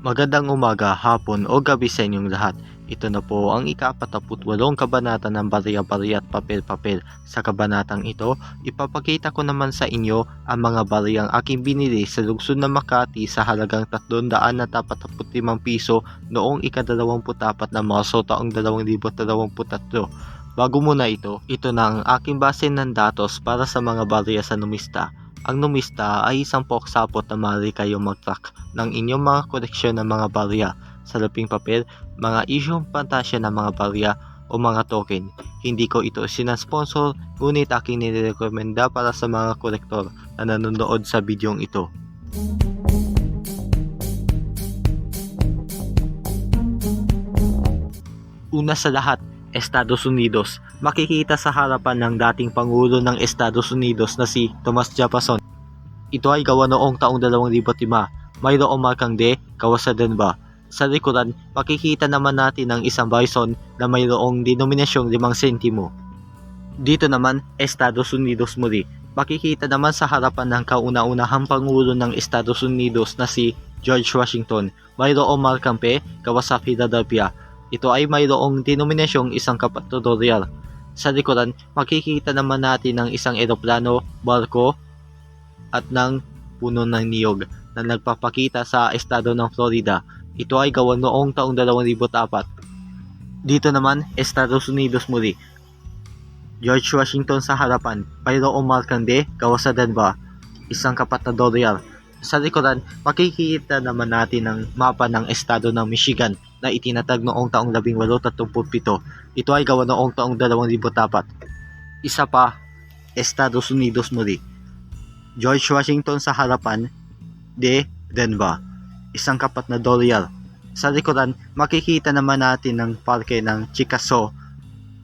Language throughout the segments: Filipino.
Magandang umaga, hapon o gabi sa inyong lahat. Ito na po ang ika-48 kabanata ng Barya-Barya at Papel-Papel. Sa kabanatang ito, ipapakita ko naman sa inyo ang mga bariyang aking binili sa lungsod ng Makati sa halagang 345 piso noong ika-24 ng Marso taong 2023. Bago muna ito, ito na ang aking base ng datos para sa mga barya sa numista. Ang numista ay isang poksapot na maaari kayo mag-track ng inyong mga koleksyon ng mga barya, salaping papel, mga isyong pantasya ng mga barya o mga token. Hindi ko ito sinasponsor, ngunit aking nirekomenda para sa mga kolektor na nanonood sa bidyong ito. Una sa lahat, Estados Unidos. Makikita sa harapan ng dating Pangulo ng Estados Unidos na si Thomas Jefferson. Ito ay gawa noong taong 2005. Mayroong markang D, gawa sa Denver. Sa likuran, makikita naman natin ang isang bison na mayroong denominasyong 5 sentimo. Dito naman, Estados Unidos muli. Makikita naman sa harapan ng kauna-unahang Pangulo ng Estados Unidos na si George Washington. Mayroong markang P, gawa sa Philadelphia. Ito ay mayroong denominasyong isang kapatutorial. Sa likuran, makikita naman natin ang isang eroplano, barko, at ng puno ng niyog na nagpapakita sa estado ng Florida. Ito ay gawa noong taong 2004. Dito naman, Estados Unidos muli. George Washington sa harapan, mayroong markang D, gawa sa Denver, isang kapatadoryal. Sa likuran, makikita naman natin ang mapa ng estado ng Michigan na itinatag noong taong 1837. Ito ay gawa noong taong 2004. Isa pa, Estados Unidos muli. George Washington sa harapan, D. Denver, isang kapat na doryal. Sa likuran, makikita naman natin ang parke ng Chickasaw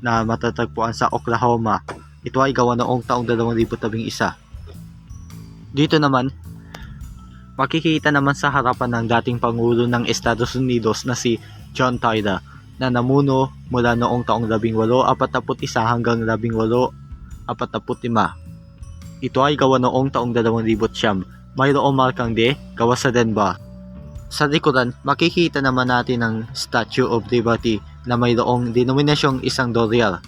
na matatagpuan sa Oklahoma. Ito ay gawa noong taong 2011. Dito naman, makikita naman sa harapan ng dating Pangulo ng Estados Unidos na si John Tyler na namuno mula noong taong 1841 hanggang 1845. Ito ay gawa noong taong 2000 mayroong markang D, gawa sa Denver. Sa likuran, makikita naman natin ang Statue of Liberty na mayroong denominasyong isang doryal.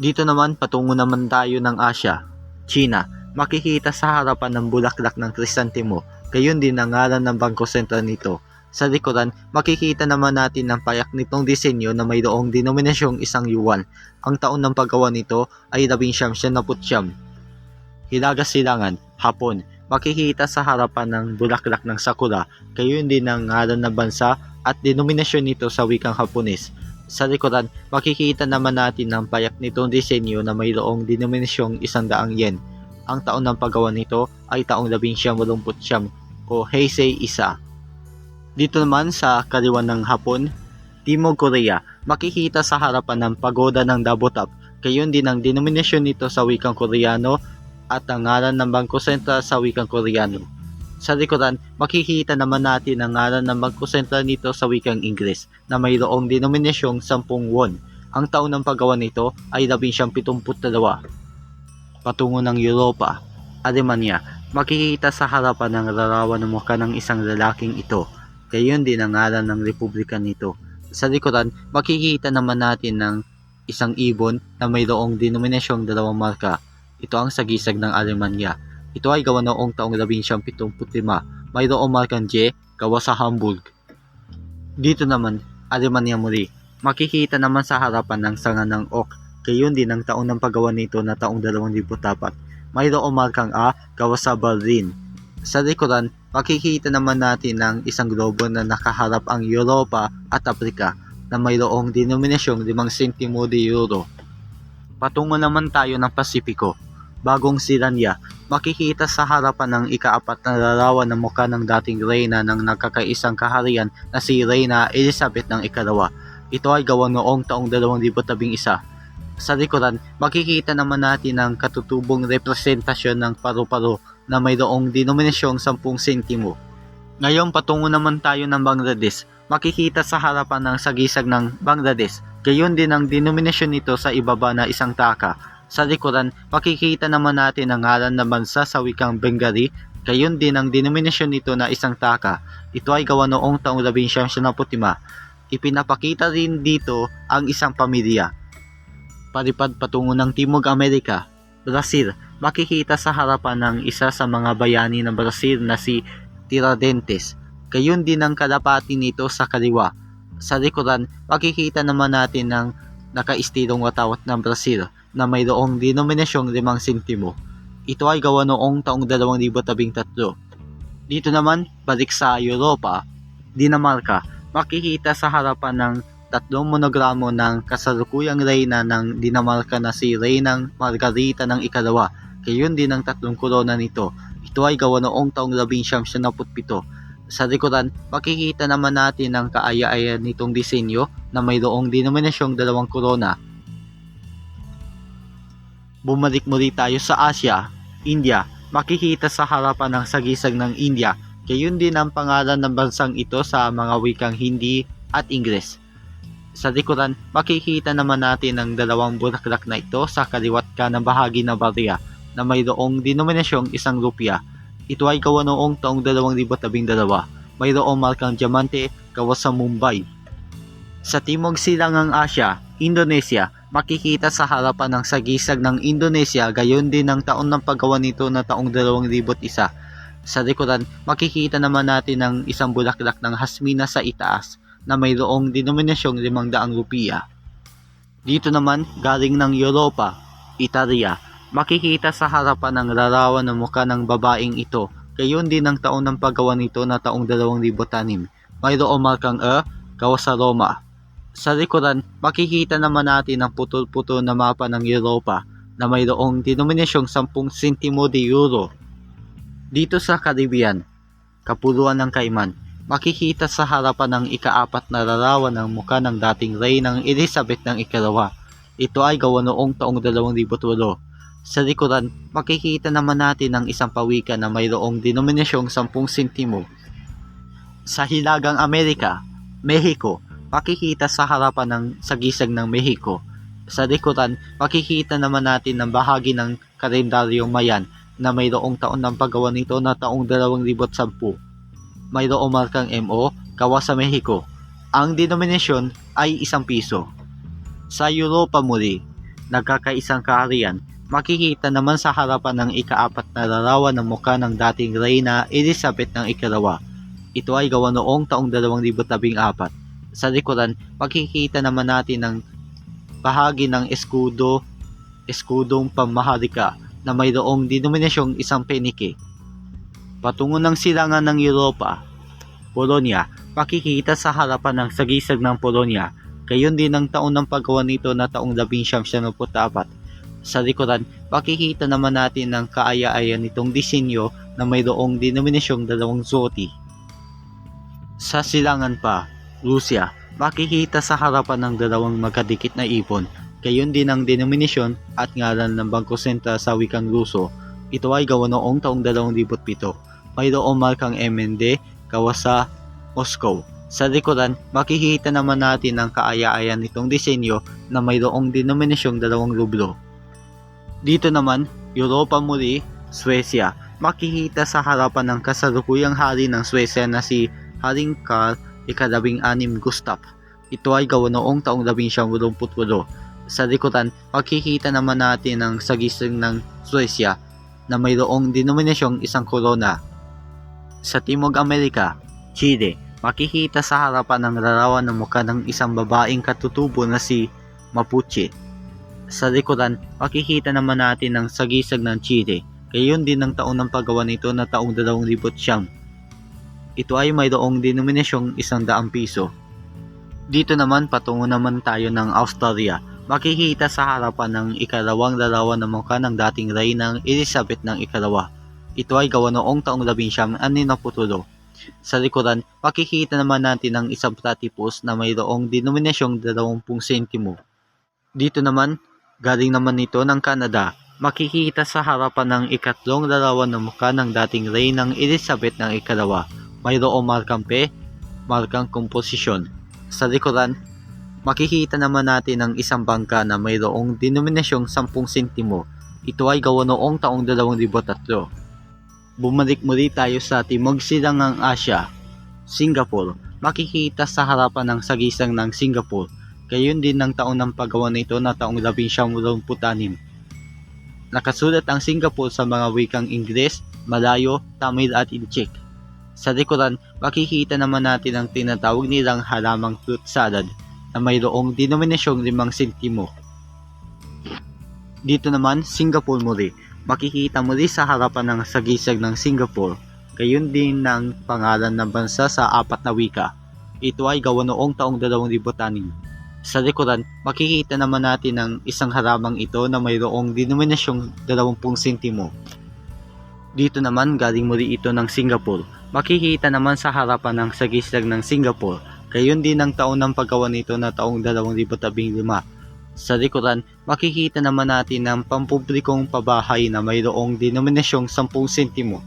Dito naman, patungo naman tayo ng Asya, China. Makikita sa harapan ng bulaklak ng krisantemo, gayon din ang ngalan ng bangko sentral nito. Sa likuran, makikita naman natin ang payak nitong disenyo na mayroong denominasyong isang yuan. Ang taon ng paggawa nito ay 1979. Hilaga Silangan, Hapon. Makikita sa harapan ng bulaklak ng sakura, gayon din ang ngalan ng bansa at denominasyon nito sa wikang Hapones. Sa likuran, makikita naman natin ang payak nitong disenyo na mayroong denominasyong isang daang yen. Ang taon ng paggawa nito ay taong 1989 o Heisei Isa. Dito naman sa kaliwan ng Hapon, Timog Korea, makikita sa harapan ng pagoda ng Dabotap, gayon din ang denominasyon nito sa wikang Koreano at ang ngalan ng Bangko Sentral sa wikang Koreano. Sa likuran, makikita naman natin ang ngalan ng Bangko Sentral nito sa wikang Ingles na mayroong denominasyong 10 won. Ang taon ng paggawa nito ay 1972. Patungo ng Europa, Alemania, makikita sa harapan ng larawan ng mukha ng isang lalaking ito. Gayon din ang ngalan ng republika nito. Sa likuran, makikita naman natin ng isang ibon na mayroong denominasyong dalawang marka. Ito ang sagisag ng Alemanya. Ito ay gawa noong taong 1975. Mayroong markang J, gawa sa Hamburg. Dito naman, Alemanya muli. Makikita naman sa harapan ng sanga ng oak. Gayon din ang taon ng paggawa nito na taong 2004. Mayroong markang A, gawa sa Berlin. Sa likuran, makikita naman natin ng isang globo na nakaharap ang Europa at Afrika na mayroong denominasyong 5 sentimo de euro. Patungo naman tayo ng Pasipiko. Bagong Silania, makikita sa harapan ng ikaapat na larawan ng mukha ng dating reyna ng nagkakaisang kaharian na si Reyna Elizabeth ng ikalawa. Ito ay gawa noong taong 2011. Sa likuran, makikita naman natin ang katutubong representasyon ng paru-paro na mayroong denominasyong 10 sentimo. Ngayon patungo naman tayo ng Bangladesh. Makikita sa harapan ng sagisag ng Bangladesh. Gayon din ang denominasyon nito sa ibaba na isang taka. Sa likuran, makikita naman natin ang ngalan ng bansa sa wikang Bengali Gayon din ang denominasyon nito na isang taka. Ito ay gawa noong taong 1975. Ipinapakita rin dito ang isang pamilya. Palipad patungo ng Timog Amerika, Brazil, makikita sa harapan ng isa sa mga bayani ng Brazil na si Tiradentes. Gayon din ang kalapati nito sa kaliwa. Sa likuran, makikita naman natin ng nakaistilong watawat ng Brazil na mayroong denominasyong 5 sentimo. Ito ay gawa noong taong 2013. Dito naman, balik sa Europa, Dinamarca, makikita sa harapan ng tatlong monogramo ng kasalukuyang reyna ng Dinamarca na si Reynang Margarita ng ikalawa. Gayon din ang tatlong korona nito. Ito ay gawa noong taong 1977. Sa likuran, makikita naman natin ang kaaya-aya nitong disenyo na mayroong denominasyong dalawang korona. Bumalik muli tayo sa Asia, India, makikita sa harapan ng sagisag ng India. Gayon din ang pangalan ng bansang ito sa mga wikang Hindi at Ingles. Sa likuran, makikita naman natin ang dalawang bulaklak na ito sa kaliwat kanang bahagi ng barya na mayroong denominasyong isang rupya. Ito ay gawa noong taong 2012. Mayroong markang diamante gawa sa Mumbai. Sa timog silangang Asya, Indonesia, makikita sa harapan ng sagisag ng Indonesia gayon din ang taon ng paggawa nito na taong 2001. Sa likuran, makikita naman natin ang isang bulaklak ng hasmina sa itaas na mayroong denominasyong 500 rupiya. Dito naman, galing ng Europa, Italia, makikita sa harapan ng larawan ng mukha ng babaeng ito. Gayon din ang taon ng paggawa nito na taong 2006. Mayroong markang E, gawa sa Roma. Sa likuran, makikita naman natin ang putol-putol na mapa ng Europa na mayroong denominasyong 10 sentimo de euro. Dito sa Caribbean, Kapuluan ng Cayman, makikita sa harapan ng ikaapat na larawan ng mukha ng dating rey ng Elizabeth ng ikalawa. Ito ay gawa noong taong 2008. Sa likuran, makikita naman natin ang isang pawikan na mayroong denominasyong 10 sentimo. Sa Hilagang Amerika, Mexico, makikita sa harapan ng sagisag ng Mexico. Sa likuran, makikita naman natin ang bahagi ng kalendaryong mayan na mayroong taon ng paggawa nito na taong 2010. Mayroong markang MO, gawa sa Mexico. Ang denominasyon ay isang piso. Sa Europa muli, nagkakaisang kaharian, makikita naman sa harapan ng ikaapat na larawan ng mukha ng dating reyna Elizabeth ng ikalawa. Ito ay gawa noong taong 2014. Sa likuran, makikita naman natin ang bahagi ng eskudo, eskudong pamaharika na mayroong denominasyong isang penike. Patungo ng silangan ng Europa, Polonia, makikita sa harapan ng sagisag ng Polonia. Gayon din ang taon ng paggawa nito na taong 1974. Sa likuran, makikita naman natin ang kaaya-aya nitong disenyo na mayroong denominasyong dalawang zoti. Sa silangan pa, Russia, makikita sa harapan ng dalawang magkadikit na ipon. Gayon din ang denominasyon at ngalan ng Bangko Sentral sa wikang Ruso. Ito ay gawa noong taong 2007. Mayroong markang MND gawa sa Moscow. Sa likuran, makikita naman natin ang kaaya-aya nitong disenyo na mayroong denominasyong dalawang rublo. Dito naman, Europa muli, Swecia. Makikita sa harapan ng kasalukuyang hari ng Swecia na si Haring Karl ikalabing anim Gustav. Ito ay gawa noong taong 1988. Sa likuran, makikita naman natin ang sagisag ng Swecia na mayroong denominasyong isang korona. Sa Timog Amerika, Chile, makikita sa harapan ng larawan ng mukha ng isang babaeng katutubo na si Mapuche. Sa likuran, makikita naman natin ang sagisag ng Chile. Gayon din ang taon ng paggawa nito na taong 2009. Ito ay mayroong denominasyong isang daang piso. Dito naman patungo naman tayo ng Australia. Makikita sa harapan ng ikalawang larawan ng mukha ng dating rey ng Elizabeth ng ikalawa. Ito ay gawa noong taong 1960. Sa likuran, makikita naman natin ang isang platypus na mayroong denominasyong 20 sentimo. Dito naman, galing naman ito ng Canada. Makikita sa harapan ng ikatlong larawan ng mukha ng dating rey ng Elizabeth ng ikalawa mayroong markang P, markang komposisyon. Sa likuran, makikita naman natin ang isang bangka na mayroong denominasyong 10 sentimo. Ito ay gawa noong taong 2003. Bumalik muli tayo sa Timog Silangang Asya, Singapore. Makikita sa harapan ng sagisang ng Singapore. Gayon din ng taon ng paggawa nito na taong 1986. Nakasulat ang Singapore sa mga wikang Ingles, Malayo, Tamil at Inchik. Sa likuran, makikita naman natin ang tinatawag nilang halamang fruit salad na mayroong denominasyong 5 sentimo. Dito naman, Singapore muli. Makikita muli sa harapan ng sagisag ng Singapore. Gayon din ng pangalan ng bansa sa apat na wika. Ito ay gawa noong taong 2006. Sa likuran, makikita naman natin ang isang haramang ito na mayroong denominasyong 20 sentimo. Dito naman galing muli ito ng Singapore. Makikita naman sa harapan ng sagisag ng Singapore. Gayon din ang taon ng paggawa nito na taong 2015. Sa likuran, makikita naman natin ang pampublikong pabahay na mayroong denominasyong 10 sentimo.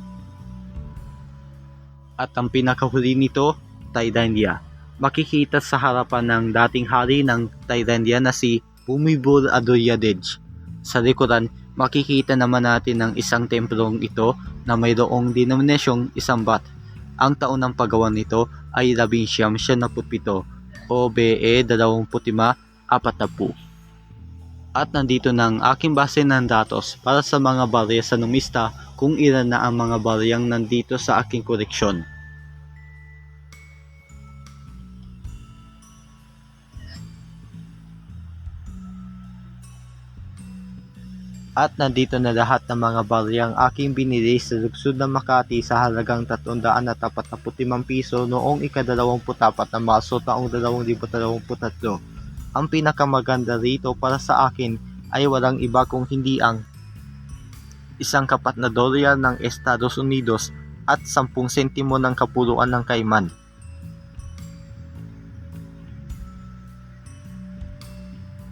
At ang pinakahuli nito, Thailandia. Makikita sa harapan ng dating hari ng Thailandia na si Bumibol Adoyadej. Sa likuran, makikita naman natin ang isang templong ito na mayroong denominasyong isang bat. Ang taon ng paggawa nito ay 1977 o BE 25 40. At nandito ng aking base ng datos para sa mga barya sa numista kung ilan na ang mga baryang nandito sa aking koleksyon. At nandito na lahat ng mga baryang aking binili sa lugsod ng Makati sa halagang 345 piso noong ika-24 ng Marso taong 2023. Ang pinakamaganda rito para sa akin ay walang iba kung hindi ang isang kapat na dolyar ng Estados Unidos at 10 sentimo ng kapuluan ng Cayman.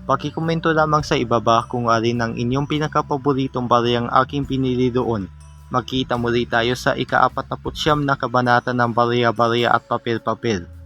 Pakikomento lamang sa ibaba kung alin ang inyong pinakapaboritong bariyang aking pinili doon. Magkita muli tayo sa ika-49 na kabanata ng Bariya-Bariya at Papel-Papel.